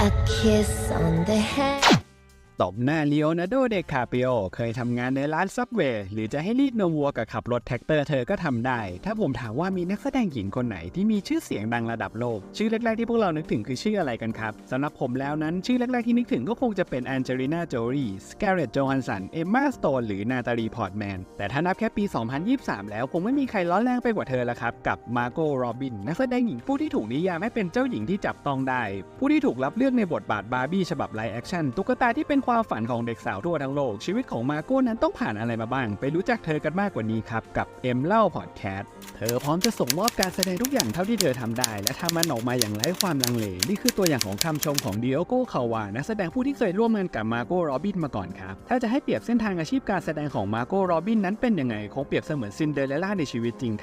A kiss on the head. ตบหน้าเลีโอนาร์โดเดคาปิโอเคยทำงานในร้านซับเวย์หรือจะให้รีดนมวัวกับขับรถแท็กเตอร์เธอก็ทำได้ ถ้าผมถามว่ามีนักแสดงหญิงคนไหนที่มีชื่อเสียงดังระดับโลก ชื่อแรก ๆ ที่พวกเรานึกถึงคือชื่ออะไรกันครับสำหรับผมแล้วนั้นชื่อแรก ๆ ที่นึกถึงก็คงจะเป็นแอนเจลิน่าโจลีสแกเลตโจฮันสันเอมมาสโตนหรือนาตาลีพอร์ตแมนแต่ถ้านับแค่ปี 2023 แล้วคงไม่มีใครร้อแรงไปกว่าเธอแล้วครับกับมาโกโรบินนักแสดงหญิงผู้ที่ถูกนิยามให้เป็นเจ้าหญิงที่จับต้องได้ ผู้ที่ถูกรับเลือกในบทบาทบาร์บี้ฉบับไลฟ์แอคชั่นตุ๊กตาที่เป็นความฝันของเด็กสาวทั่วทั้งโลก ชีวิตของมาโก้นั้นต้องผ่านอะไรมาบ้าง ไปรู้จักเธอกันมากกว่านี้ครับ กับเอ็มเล่าพอดแคสต์เธอพร้อมจะส่งมอบการแสดงทุกอย่างเท่าที่เธอทำได้ และทำมันออกมาอย่างไร้ความลังเล นี่คือตัวอย่างของคำชมของดิโอโก้คาวานักแสดงผู้ที่เคยร่วมงานกับมาโก้โรบินมาก่อนครับถ้าจะให้เปรียบเส้นทางอาชีพการแสดงของมาโก้โรบินนั้นเป็นยังไงคงเปรียบเสมือนซินเดอเรลล่าในชีวิตจริงครับ